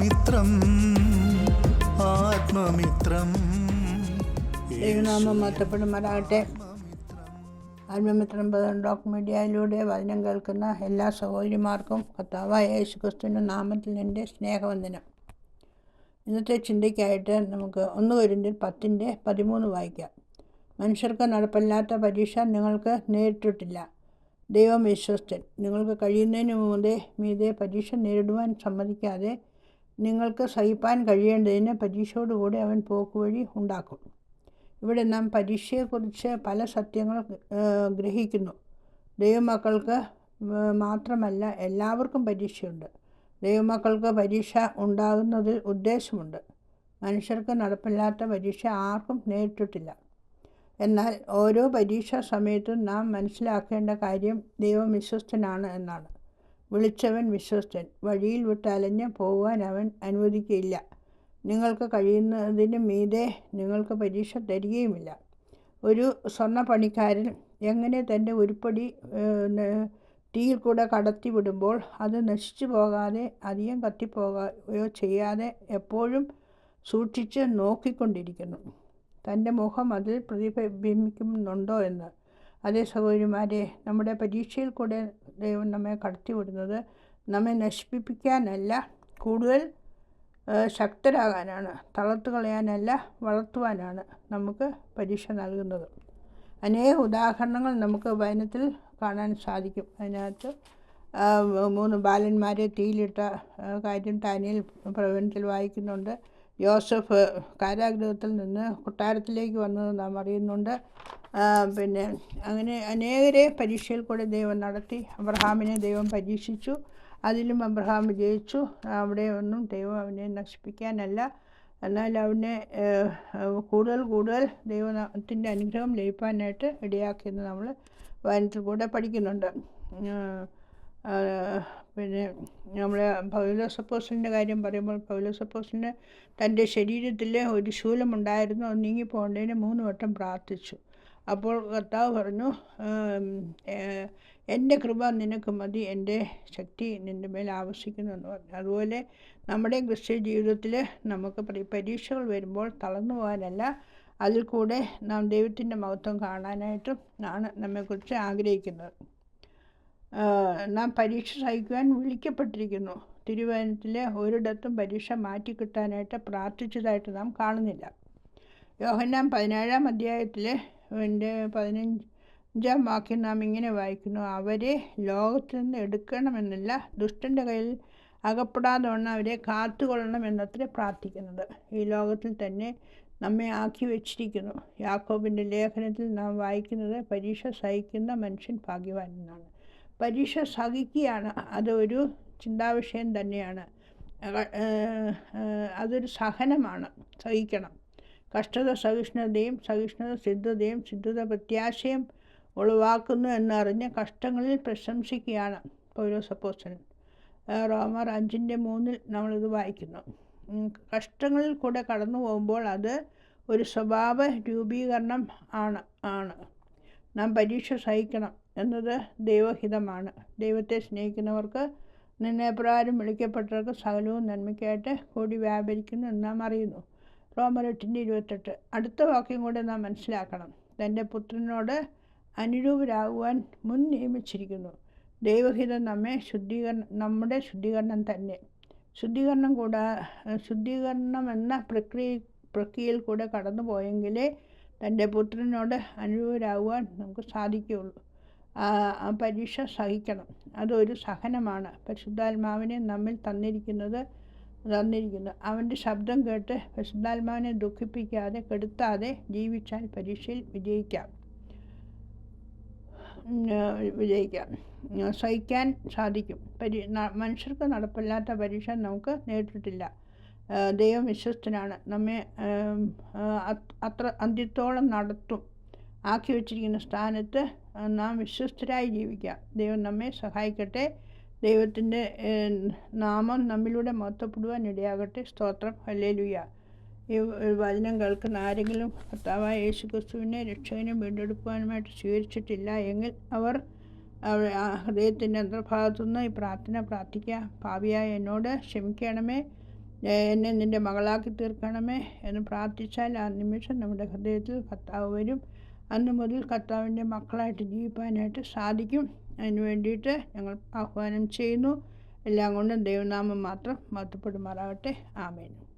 ആത്മമിത്രം ആത്മമിത്രം. ദൈവനാമം മാറ്റപ്പെടുമാറാകട്ടെ. ആത്മമിത്രം ഡോക് മീഡിയയിലൂടെ വചനം കേൾക്കുന്ന എല്ലാ സഹോദരിമാർക്കും കർത്താവായ യേശു ക്രിസ്തുവിന്റെ നാമത്തിൽ എന്റെ സ്നേഹവന്ദനം. ഇന്നത്തെ ചിന്തയ്ക്കായിട്ട് നമുക്ക് ഒന്ന് വരുന്നതിൽ പത്തിന്റെ പതിമൂന്ന് വായിക്കാം. മനുഷ്യർക്ക് നടപ്പില്ലാത്ത പരീക്ഷ നിങ്ങൾക്ക് നേരിട്ടിട്ടില്ല. ദൈവം വിശ്വസ്തൻ. നിങ്ങൾക്ക് കഴിയുന്നതിന് മുമ്പേ മീതെ പരീക്ഷ നേരിടുവാൻ സമ്മതിക്കാതെ നിങ്ങൾക്ക് സഹിപ്പാൻ കഴിയേണ്ടതിന് പരീക്ഷയോടുകൂടി അവൻ പോക്കുവഴി ഉണ്ടാക്കും. ഇവിടെ നാം പരീക്ഷയെക്കുറിച്ച് പല സത്യങ്ങൾ ഗ്രഹിക്കുന്നു. ദൈവമക്കൾക്ക് മാത്രമല്ല എല്ലാവർക്കും പരീക്ഷയുണ്ട്. ദൈവമക്കൾക്ക് പരീക്ഷ ഉണ്ടാകുന്നതിൽ ഉദ്ദേശമുണ്ട്. മനുഷ്യർക്ക് നടപ്പില്ലാത്ത പരീക്ഷ ആർക്കും നേരിട്ടിട്ടില്ല. എന്നാൽ ഓരോ പരീക്ഷാ സമയത്തും നാം മനസ്സിലാക്കേണ്ട കാര്യം ദൈവം വിശ്വസ്തനാണ് എന്നാണ്. വിളിച്ചവൻ വിശ്വസ്തൻ. വഴിയിൽ വിട്ടലഞ്ഞ് പോകുവാൻ അവൻ അനുവദിക്കുകയില്ല നിങ്ങൾക്ക് കഴിയുന്നതിന് മീതെ നിങ്ങൾക്ക് പരീക്ഷ തരികയുമില്ല. ഒരു സ്വർണ പണിക്കാരൻ എങ്ങനെ തന്റെ ഉരുപ്പടി തീയിൽ കൂടെ കടത്തി വിടുമ്പോൾ അത് നശിച്ചു പോകാതെ അധികം കത്തിപ്പോകുകയോ ചെയ്യാതെ എപ്പോഴും സൂക്ഷിച്ച് നോക്കിക്കൊണ്ടിരിക്കുന്നു. തന്റെ മുഖം അതിൽ പ്രതിബിംബിക്കുന്നുണ്ടോ എന്ന്. അതേ സഹോദരിമാരെ നമ്മുടെ പരീക്ഷയിൽ കൂടെ ദൈവം നമ്മെ കടത്തിവിടുന്നത് നമ്മെ നശിപ്പിക്കാനല്ല കൂടുതൽ ശക്തരാകാനാണ് തളർത്ത് കളയാനല്ല വളർത്തുവാനാണ് നമുക്ക് പരീക്ഷ നൽകുന്നത്. അനേക ഉദാഹരണങ്ങൾ നമുക്ക് വയനത്തിൽ കാണാൻ സാധിക്കും. അതിനകത്ത് മൂന്ന് ബാലന്മാരെ തീയിലിട്ട കാര്യം താനിയിൽ പ്രവചനത്തിൽ വായിക്കുന്നുണ്ട്. യോസഫ് കാരാഗ്രഹത്തിൽ നിന്ന് കൊട്ടാരത്തിലേക്ക് വന്നത് നാം അറിയുന്നുണ്ട്. പിന്നെ അങ്ങനെ അനേകരെ പരീക്ഷയിൽ കൂടെ ദൈവം നടത്തി. അബ്രഹാമിനെ ദൈവം പരീക്ഷിച്ചു. അതിലും അബ്രഹാം വിജയിച്ചു. അവിടെ ഒന്നും ദൈവം അവനെ നശിപ്പിക്കാനല്ല. എന്നാൽ അവനെ കൂടുതൽ കൂടുതൽ ദൈവത്തിന്റെ അനുഗ്രഹം ലഭിക്കാനായിട്ട് ഇടയാക്കിയെന്ന് നമ്മൾ വചനത്തിൽ കൂടെ പഠിക്കുന്നുണ്ട്. പിന്നെ നമ്മൾ പൗലോസപ്പോസിന്റെ കാര്യം പറയുമ്പോൾ പൗലോസപ്പോസിന് തന്റെ ശരീരത്തിൽ ഒരു ശൂലമുണ്ടായിരുന്നു. അത് നീങ്ങി പോകേണ്ടതിന് മൂന്ന് വട്ടം പ്രാർത്ഥിച്ചു. അപ്പോൾ കർത്താവ് പറഞ്ഞു എന്റെ കൃപ നിനക്ക് മതി എന്റെ ശക്തി നിന്റെ മേൽ ആവശ്യിക്കുന്നു എന്ന് പറഞ്ഞു. അതുപോലെ നമ്മുടെ ക്രിസ്ത്യ ജീവിതത്തിൽ നമുക്ക് പരി- പരീക്ഷകൾ വരുമ്പോൾ തളർന്നു പോകാനല്ല അതിൽ കൂടെ നാം ദൈവത്തിന്റെ മഹത്വം കാണാനായിട്ടും ആണ് നമ്മെക്കുറിച്ച് ആഗ്രഹിക്കുന്നത്. നാം പരീക്ഷ സഹിക്കുവാൻ വിളിക്കപ്പെട്ടിരിക്കുന്നു. തിരുവനന്തപുരത്തിലെ ഒരിടത്തും പരീക്ഷ മാറ്റിക്കിട്ടാനായിട്ട് പ്രാർത്ഥിച്ചതായിട്ട് നാം കാണുന്നില്ല. യോഹന്നാം പതിനേഴാം അധ്യായത്തിലെ എന്റെ പതിനഞ്ചാം വാക്യം നാം ഇങ്ങനെ വായിക്കുന്നു. അവരെ ലോകത്തിൽ നിന്ന് എടുക്കണമെന്നില്ല ദുഷ്ടന്റെ കയ്യിൽ അകപ്പെടാതെ വണ്ണം അവരെ കാത്തുകൊള്ളണം എന്നത്രേ പ്രാർത്ഥിക്കുന്നത്. ഈ ലോകത്തിൽ തന്നെ നമ്മെ ആക്കി വച്ചിരിക്കുന്നു. യാക്കോബിന്റെ ലേഖനത്തിൽ നാം വായിക്കുന്നത് പരീക്ഷ സഹിക്കുന്ന മനുഷ്യൻ ഭാഗ്യവാൻ എന്നാണ്. പരീക്ഷ സഹിക്കുകയാണ്. അതൊരു ചിന്താവിഷയം തന്നെയാണ്. അതൊരു സഹനമാണ്. സഹിക്കണം. കഷ്ടത സഹിഷ്ണുതയും സഹിഷ്ണുത സിദ്ധതയും സിദ്ധത പ്രത്യാശയും ഉളവാക്കുന്നു എന്നറിഞ്ഞ് കഷ്ടങ്ങളിൽ പ്രശംസിക്കുകയാണ് പൗലോസപ്പോസ്റ്റലൻ ഏഹ് റോമർ അഞ്ചിന്റെ മൂന്നിൽ നമ്മളിത് വായിക്കുന്നു. കഷ്ടങ്ങളിൽ കൂടെ കടന്നു പോകുമ്പോൾ അത് ഒരു സ്വഭാവ രൂപീകരണം ആണ് ആണ്. നാം പരീക്ഷ സഹിക്കണം എന്നത് ദൈവഹിതമാണ്. ദൈവത്തെ സ്നേഹിക്കുന്നവർക്ക് നിന്നപ്രകാരം വിളിക്കപ്പെട്ടവർക്ക് സകലവും നന്മയ്ക്കായിട്ട് കൂടി വ്യാപരിക്കുന്നു എന്ന് നാം അറിയുന്നു. റോമർ എട്ടിന്റെ ഇരുപത്തെട്ട്. അടുത്ത വാക്യം കൂടെ നാം മനസ്സിലാക്കണം. തന്റെ പുത്രനോട് അനുരൂപരാകുവാൻ മുൻ നിയമിച്ചിരിക്കുന്നു. ദൈവഹിതം നമ്മെ ശുദ്ധീകരണം നമ്മുടെ ശുദ്ധീകരണം തന്നെ. ശുദ്ധീകരണം കൂടാ ശുദ്ധീകരണം എന്ന പ്രക്രിയ പ്രക്രിയയിൽ കൂടെ കടന്നു പോയെങ്കിലേ തന്റെ പുത്രനോട് അനുരൂപരാകുവാൻ നമുക്ക് സാധിക്കുകയുള്ളൂ. ആ പരീക്ഷ സഹിക്കണം. അതൊരു സഹനമാണ്. പരിശുദ്ധാത്മാവിനെ നമ്മിൽ തന്നിരിക്കുന്നത് തന്നിരിക്കുന്നു. അവന്റെ ശബ്ദം കേട്ട് പരിശുദ്ധാത്മാവിനെ ദുഃഖിപ്പിക്കാതെ കെടുത്താതെ ജീവിച്ചാൽ പരീക്ഷയിൽ വിജയിക്കാം. വിജയിക്കാം. സഹിക്കാൻ സാധിക്കും. പരി മനുഷ്യർക്ക് നടപ്പില്ലാത്ത പരീക്ഷ നമുക്ക് നേരിട്ടിട്ടില്ല. ദൈവം വിശ്വസ്തനാണ്. നമ്മെ അത്ര അന്ത്യത്തോളം നടത്തും. ആക്കി വച്ചിരിക്കുന്ന സ്ഥാനത്ത് നാം വിശ്വസ്തരായി ജീവിക്കാം. ദൈവം നമ്മെ സഹായിക്കട്ടെ. ദൈവത്തിന്റെ നാമം നമ്മിലൂടെ മഹത്വപ്പെടുവാൻ ഇടയാകട്ടെ. സ്തോത്രം. ഹല്ലേലൂയ. ഈ വചനം കേൾക്കുന്ന ആരെങ്കിലും ഭർത്താവായ യേശു ക്രിസ്തുവിനെ രക്ഷകനും വീണ്ടെടുക്കുവാനുമായിട്ട് സ്വീകരിച്ചിട്ടില്ല എങ്കിൽ അവർ ഹൃദയത്തിന്റെ അന്തർഭാഗത്തുനിന്ന് ഈ പ്രാർത്ഥന പ്രാർത്ഥിക്കുക. പാപിയായ എന്നോട് ക്ഷമിക്കണമേ. എന്നെ നിന്റെ മകളാക്കി തീർക്കണമേ എന്ന് പ്രാർത്ഥിച്ചാൽ ആ നിമിഷം നമ്മുടെ ഹൃദയത്തിൽ കർത്താവ് വരും. അന്ന് മുതൽ കർത്താവിന്റെ മക്കളായിട്ട് ജീവിക്കാനായിട്ട് സാധിക്കും. അതിന് വേണ്ടിയിട്ട് ഞങ്ങൾ ആഹ്വാനം ചെയ്യുന്നു. എല്ലാം കൊണ്ടും ദൈവനാമം മാത്രം മഹത്വപ്പെടുമാറാകട്ടെ. ആമേനും